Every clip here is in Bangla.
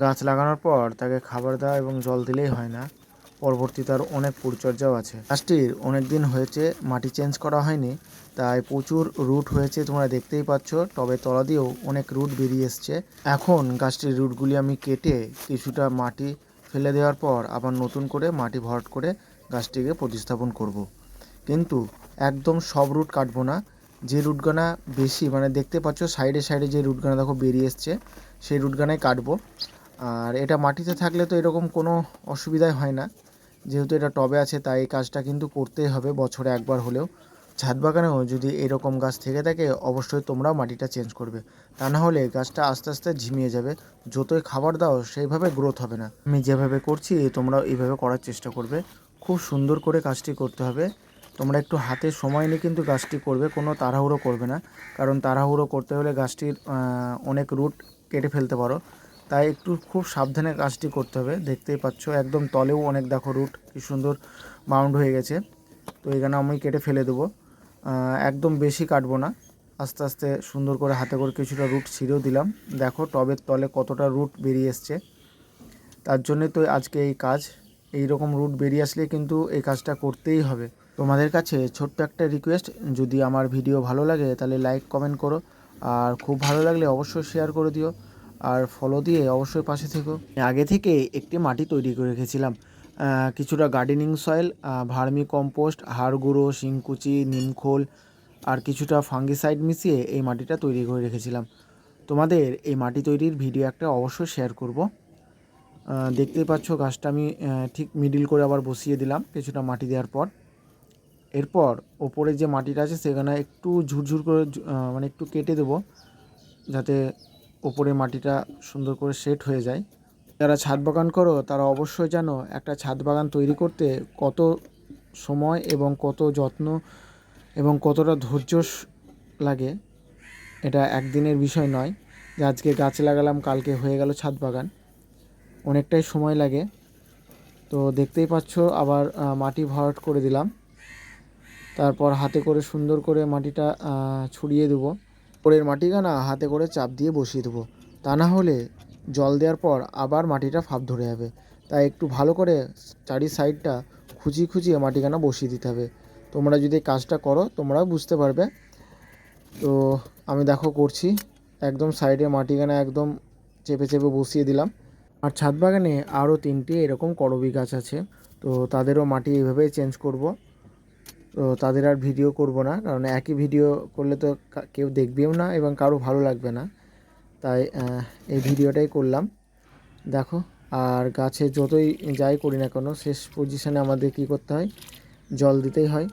গাছ লাগানোর পর তাকে খাবার দেওয়া এবং জল দিলেই হয় না। পরবর্তী তার অনেক পরিচর্যাও আছে। গাছটির অনেক দিন হয়েছে মাটি চেঞ্জ করা হয়নি, তাই প্রচুর রুট হয়েছে তোমরা দেখতেই পাচ্ছ টবে তলা দিয়েও অনেক রুট বেরিয়ে এসছে। এখন গাছটির রুটগুলি আমি কেটে কিছুটা মাটি ফেলে দেওয়ার পর আবার নতুন করে মাটি ভরাট করে গাছটিকে প্রতিস্থাপন করব। কিন্তু একদম সব রুট কাটবো না। যে রুটগানা বেশি মানে দেখতে পাচ্ছ সাইডে সাইডে যে রুটগানা দেখো বেরিয়ে এসছে, সেই রুটগানাই কাটবো। আর এটা মাটিতে থাকলে তো এরকম কোনো অসুবিধাই হয় না। যেহেতু এটা টবে আছে, তাই এই কাজটা কিন্তু করতেই হবে বছরে একবার হলেও। ছাদ বাগানেও যদি এরকম গাছ থেকে থাকে, অবশ্যই তোমরাও মাটিটা চেঞ্জ করবে। তা না হলে গাছটা আস্তে আস্তে ঝিমিয়ে যাবে। যতই খাবার দাও, সেইভাবে গ্রোথ হবে না। আমি যেভাবে করছি তোমরাও এইভাবে করার চেষ্টা করবে। খুব সুন্দর করে কাজটি করতে হবে। তোমরা একটু হাতে সময় নিয়ে কিন্তু গাছটি করবে, কোনো তাড়াহুড়ো করবে না। কারণ তাড়াহুড়ো করতে হলে গাছটির অনেক রুট কেটে ফেলতে পারো। তাই একটু খুব সাবধানে কাজটি করতে হবে। দেখতেই পাচ্ছ, একদম তলেও অনেক দেখো রুট, কি সুন্দর মাউন্ড হয়ে গেছে। তো এখানে আমি কেটে ফেলে দেবো। একদম বেশি কাটবো না। আস্তে আস্তে সুন্দর করে হাতে করে কিছুটা রুট ছিঁড়েও দিলাম। দেখো টবের তলে কতটা রুট বেরিয়ে এসছে। তার জন্যে তো আজকে এই কাজ। এই রকম রুট বেরিয়ে আসলে কিন্তু এই কাজটা করতেই হবে। তোমাদের কাছে ছোট্ট একটা রিকোয়েস্ট যদি আমার ভিডিও ভালো লাগে তাহলে লাইক কমেন্ট করো। আর খুব ভালো লাগলে অবশ্যই শেয়ার করে দিও। আর ফলো দিয়ে অবশ্যই পাশে থেকো। আগে থেকে একটি মাটি তৈরি করে রেখেছিলাম। কিছুটা গার্ডেনিং সয়েল ভার্মি কম্পোস্ট হাড় গুঁড়ো, শিংকুচি, নিমখোল আর কিছুটা ফাঙ্গিসাইড মিশিয়ে এই মাটিটা তৈরি করে রেখেছিলাম। তোমাদের এই মাটি তৈরির ভিডিও একটা অবশ্যই শেয়ার করব। দেখতেই পাচ্ছ গাছটা আমি ঠিক মিডিল করে আবার বসিয়ে দিলাম কিছুটা মাটি দেওয়ার পর। এরপর ওপরে যে মাটিটা আছে সেখানে একটু ঝুরঝুর করে মানে একটু কেটে দেবো। যাতে ওপরে মাটিটা সুন্দর করে সেট হয়ে যায়। যারা ছাদ বাগান করো, তারা অবশ্যই জানো একটা ছাদ বাগান তৈরি করতে কত সময় এবং কত যত্ন এবং কতটা ধৈর্য লাগে, এটা একদিনের বিষয় নয়। যে আজকে গাছ লাগালাম, কালকে হয়ে গেল ছাদ বাগান। অনেকটাই সময় লাগে। তো দেখতেই পাচ্ছ, আবার মাটি ভরাট করে দিলাম। তারপর হাতে করে সুন্দর করে মাটিটা ছড়িয়ে দেবো। পরের মাটিখানা হাতে করে চাপ দিয়ে বসিয়ে দেবো। তা না হলে জল দেওয়ার পর আবার মাটিটা ফাঁপ ধরে যাবে। তাই একটু ভালো করে চারি সাইডটা খুঁচিয়ে খুঁচিয়ে মাটিখানা বসিয়ে দিতে হবে। তোমরা যদি কাজটা করো, তোমরাও বুঝতে পারবে। তো আমি দেখো করছি। একদম সাইডে মাটিখানা একদম চেপে চেপে বসিয়ে দিলাম। আর ছাদ বাগানে আরও তিনটি এরকম করবি গাছ আছে। তো তাদেরও মাটি এইভাবেই চেঞ্জ করব। তো তাদের আর ভিডিও করব না, কারণ একই ভিডিও করলে তো কেউ দেখবেও না এবং কারও ভালো লাগবে না। তাই এই ভিডিওটাই করলাম। দেখো, আর গাছে যতই যাই করি না কেন, শেষ পজিশনে আমাদের কী করতে হয়? জল দিতেই হয়।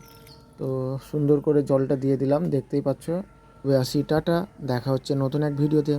তো সুন্দর করে জলটা দিয়ে দিলাম, দেখতেই পাচ্ছ। আসি টাটা। দেখা হচ্ছে নতুন এক ভিডিওতে।